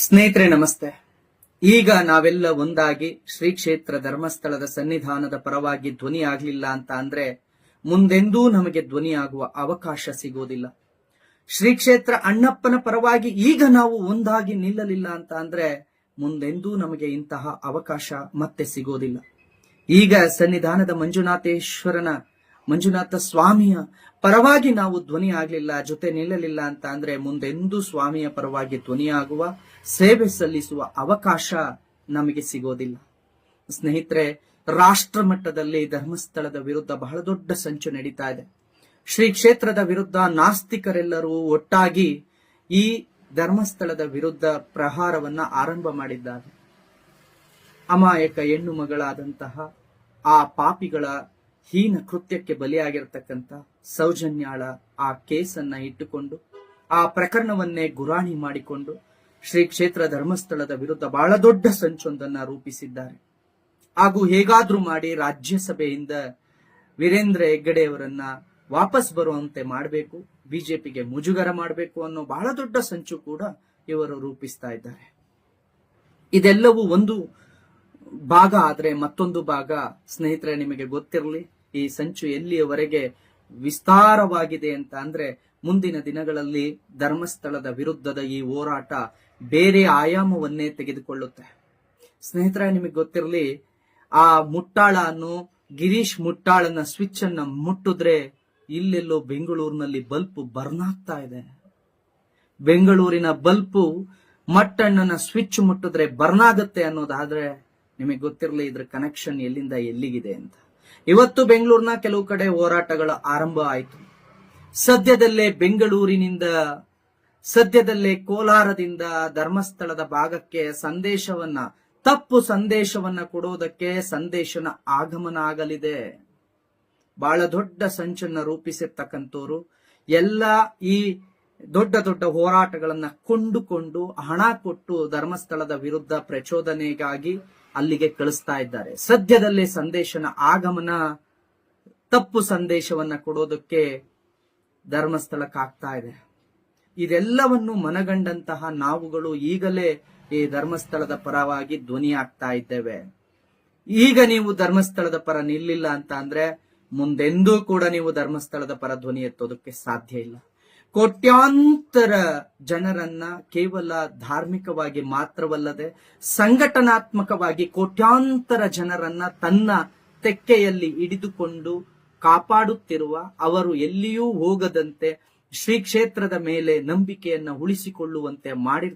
ಸ್ನೇಹಿತರೆ, ನಮಸ್ತೆ. ಈಗ ನಾವೆಲ್ಲ ಒಂದಾಗಿ ಶ್ರೀ ಕ್ಷೇತ್ರ ಧರ್ಮಸ್ಥಳದ ಸನ್ನಿಧಾನದ ಪರವಾಗಿ ಧ್ವನಿ ಆಗ್ಲಿಲ್ಲ ಅಂತ ಅಂದ್ರೆ ಮುಂದೆಂದೂ ನಮಗೆ ಧ್ವನಿಯಾಗುವ ಅವಕಾಶ ಸಿಗೋದಿಲ್ಲ. ಶ್ರೀ ಕ್ಷೇತ್ರ ಅಣ್ಣಪ್ಪನ ಪರವಾಗಿ ಈಗ ನಾವು ಒಂದಾಗಿ ನಿಲ್ಲಲಿಲ್ಲ ಅಂತ ಅಂದ್ರೆ ಮುಂದೆಂದೂ ನಮಗೆ ಇಂತಹ ಅವಕಾಶ ಮತ್ತೆ ಸಿಗೋದಿಲ್ಲ. ಈಗ ಸನ್ನಿಧಾನದ ಮಂಜುನಾಥೇಶ್ವರನ ಮಂಜುನಾಥ ಸ್ವಾಮಿಯ ಪರವಾಗಿ ನಾವು ಧ್ವನಿ ಆಗಲಿಲ್ಲ, ಜೊತೆ ನಿಲ್ಲಲಿಲ್ಲ ಅಂತ ಅಂದ್ರೆ ಮುಂದೆಂದೂ ಸ್ವಾಮಿಯ ಪರವಾಗಿ ಧ್ವನಿಯಾಗುವ ಸೇವೆ ಸಲ್ಲಿಸುವ ಅವಕಾಶ ನಮಗೆ ಸಿಗೋದಿಲ್ಲ. ಸ್ನೇಹಿತರೆ ರಾಷ್ಟ್ರ ಮಟ್ಟದಲ್ಲಿ ಧರ್ಮಸ್ಥಳದ ವಿರುದ್ಧ ಬಹಳ ದೊಡ್ಡ ಸಂಚು ನಡೀತಾ ಇದೆ. ಶ್ರೀ ಕ್ಷೇತ್ರದ ವಿರುದ್ಧ ನಾಸ್ತಿಕರೆಲ್ಲರೂ ಒಟ್ಟಾಗಿ ಈ ಧರ್ಮಸ್ಥಳದ ವಿರುದ್ಧ ಪ್ರಹಾರವನ್ನ ಆರಂಭ ಮಾಡಿದ್ದಾರೆ. ಅಮಾಯಕ ಹೆಣ್ಣು ಮಗಳಾದಂತಹ ಆ ಪಾಪಿಗಳ ಹೀನ ಕೃತ್ಯಕ್ಕೆ ಬಲಿಯಾಗಿರ್ತಕ್ಕಂಥ ಸೌಜನ್ಯಾಳ ಆ ಕೇಸನ್ನ ಇಟ್ಟುಕೊಂಡು, ಆ ಪ್ರಕರಣವನ್ನೇ ಗುರಾಣಿ ಮಾಡಿಕೊಂಡು ಶ್ರೀ ಕ್ಷೇತ್ರ ಧರ್ಮಸ್ಥಳದ ವಿರುದ್ಧ ಬಹಳ ದೊಡ್ಡ ಸಂಚೊಂದನ್ನ ರೂಪಿಸಿದ್ದಾರೆ. ಹಾಗೂ ಹೇಗಾದ್ರೂ ಮಾಡಿ ರಾಜ್ಯಸಭೆಯಿಂದ ವೀರೇಂದ್ರ ಹೆಗ್ಗಡೆಯವರನ್ನ ವಾಪಸ್ ಬರುವಂತೆ ಮಾಡಬೇಕು, ಬಿಜೆಪಿಗೆ ಮುಜುಗರ ಮಾಡಬೇಕು ಅನ್ನೋ ಬಹಳ ದೊಡ್ಡ ಸಂಚು ಕೂಡ ಇವರು ರೂಪಿಸ್ತಾ ಇದ್ದಾರೆ. ಇದೆಲ್ಲವೂ ಒಂದು ಭಾಗ ಆದ್ರೆ ಮತ್ತೊಂದು ಭಾಗ ಸ್ನೇಹಿತರೆ ನಿಮಗೆ ಗೊತ್ತಿರಲಿ. ಈ ಸಂಚು ಎಲ್ಲಿಯವರೆಗೆ ವಿಸ್ತಾರವಾಗಿದೆ ಅಂತ ಅಂದ್ರೆ ಮುಂದಿನ ದಿನಗಳಲ್ಲಿ ಧರ್ಮಸ್ಥಳದ ವಿರುದ್ಧದ ಈ ಹೋರಾಟ ಬೇರೆ ಆಯಾಮವನ್ನೇ ತೆಗೆದುಕೊಳ್ಳುತ್ತೆ. ಸ್ನೇಹಿತರ, ನಿಮಗೆ ಗೊತ್ತಿರಲಿ, ಆ ಮುಟ್ಟಾಳ ಅನ್ನು ಗಿರೀಶ್ ಮುಟ್ಟಾಳನ ಸ್ವಿಚ್ ಅನ್ನ ಮುಟ್ಟಿದ್ರೆ ಇಲ್ಲೆಲ್ಲೋ ಬೆಂಗಳೂರಿನಲ್ಲಿ ಬಲ್ಪ್ ಬರ್ನ್ ಆಗ್ತಾ ಇದೆ. ಬೆಂಗಳೂರಿನ ಬಲ್ಪು ಮಟ್ಟಣ್ಣನ ಸ್ವಿಚ್ ಮುಟ್ಟಿದ್ರೆ ಬರ್ನ್ ಆಗುತ್ತೆ ಅನ್ನೋದಾದ್ರೆ ನಿಮಗೆ ಗೊತ್ತಿರಲಿ ಇದ್ರ ಕನೆಕ್ಷನ್ ಎಲ್ಲಿಂದ ಎಲ್ಲಿಗಿದೆ ಅಂತ. ಇವತ್ತು ಬೆಂಗಳೂರಿನ ಕೆಲವು ಕಡೆ ಹೋರಾಟಗಳ ಆರಂಭ ಆಯಿತು. ಸದ್ಯದಲ್ಲೇ ಬೆಂಗಳೂರಿನಿಂದ, ಸದ್ಯದಲ್ಲೇ ಕೋಲಾರದಿಂದ ಧರ್ಮಸ್ಥಳದ ಭಾಗಕ್ಕೆ ಸಂದೇಶವನ್ನ, ತಪ್ಪು ಸಂದೇಶವನ್ನ ಕೊಡೋದಕ್ಕೆ ಸಂದೇಶನ ಆಗಮನ ಆಗಲಿದೆ. ಬಹಳ ದೊಡ್ಡ ಸಂಚನ್ನ ರೂಪಿಸಿರ್ತಕ್ಕಂಥವ್ರು. ಎಲ್ಲ ಈ ದೊಡ್ಡ ದೊಡ್ಡ ಹೋರಾಟಗಳನ್ನ ಕೊಂಡುಕೊಂಡು ಹಣ ಕೊಟ್ಟು ಧರ್ಮಸ್ಥಳದ ವಿರುದ್ಧ ಪ್ರಚೋದನೆಗಾಗಿ ಅಲ್ಲಿಗೆ ಕಳಿಸ್ತಾ ಇದ್ದಾರೆ. ಸದ್ಯದಲ್ಲೇ ಸಂದೇಶನ ಆಗಮನ, ತಪ್ಪು ಸಂದೇಶವನ್ನ ಕೊಡೋದಕ್ಕೆ ಧರ್ಮಸ್ಥಳಕ್ಕಾಗ್ತಾ ಇದೆ. ಇದೆಲ್ಲವನ್ನು ಮನಗಂಡಂತಹ ನಾವುಗಳು ಈಗಲೇ ಈ ಧರ್ಮಸ್ಥಳದ ಪರವಾಗಿ ಧ್ವನಿ ಆಗ್ತಾ ಇದ್ದೇವೆ. ಈಗ ನೀವು ಧರ್ಮಸ್ಥಳದ ಪರ ನಿಲ್ಲಿಲ್ಲ ಅಂತ ಅಂದ್ರೆ ಮುಂದೆಂದೂ ಕೂಡ ನೀವು ಧರ್ಮಸ್ಥಳದ ಪರ ಧ್ವನಿ ಎತ್ತೋದಕ್ಕೆ ಸಾಧ್ಯ ಇಲ್ಲ. ಕೋಟ್ಯಾಂತರ ಜನರನ್ನ ಕೇವಲ ಧಾರ್ಮಿಕವಾಗಿ ಮಾತ್ರವಲ್ಲದೆ ಸಂಘಟನಾತ್ಮಕವಾಗಿ ಕೋಟ್ಯಾಂತರ ಜನರನ್ನ ತನ್ನ ತೆಕ್ಕೆಯಲ್ಲಿ ಹಿಡಿದುಕೊಂಡು ಕಾಪಾಡುತ್ತಿರುವ, ಅವರು ಎಲ್ಲಿಯೂ ಹೋಗದಂತೆ ಶ್ರೀ ಕ್ಷೇತ್ರದ ಮೇಲೆ ನಂಬಿಕೆಯನ್ನ ಉಳಿಸಿಕೊಳ್ಳುವಂತೆ ಮಾಡಿರ್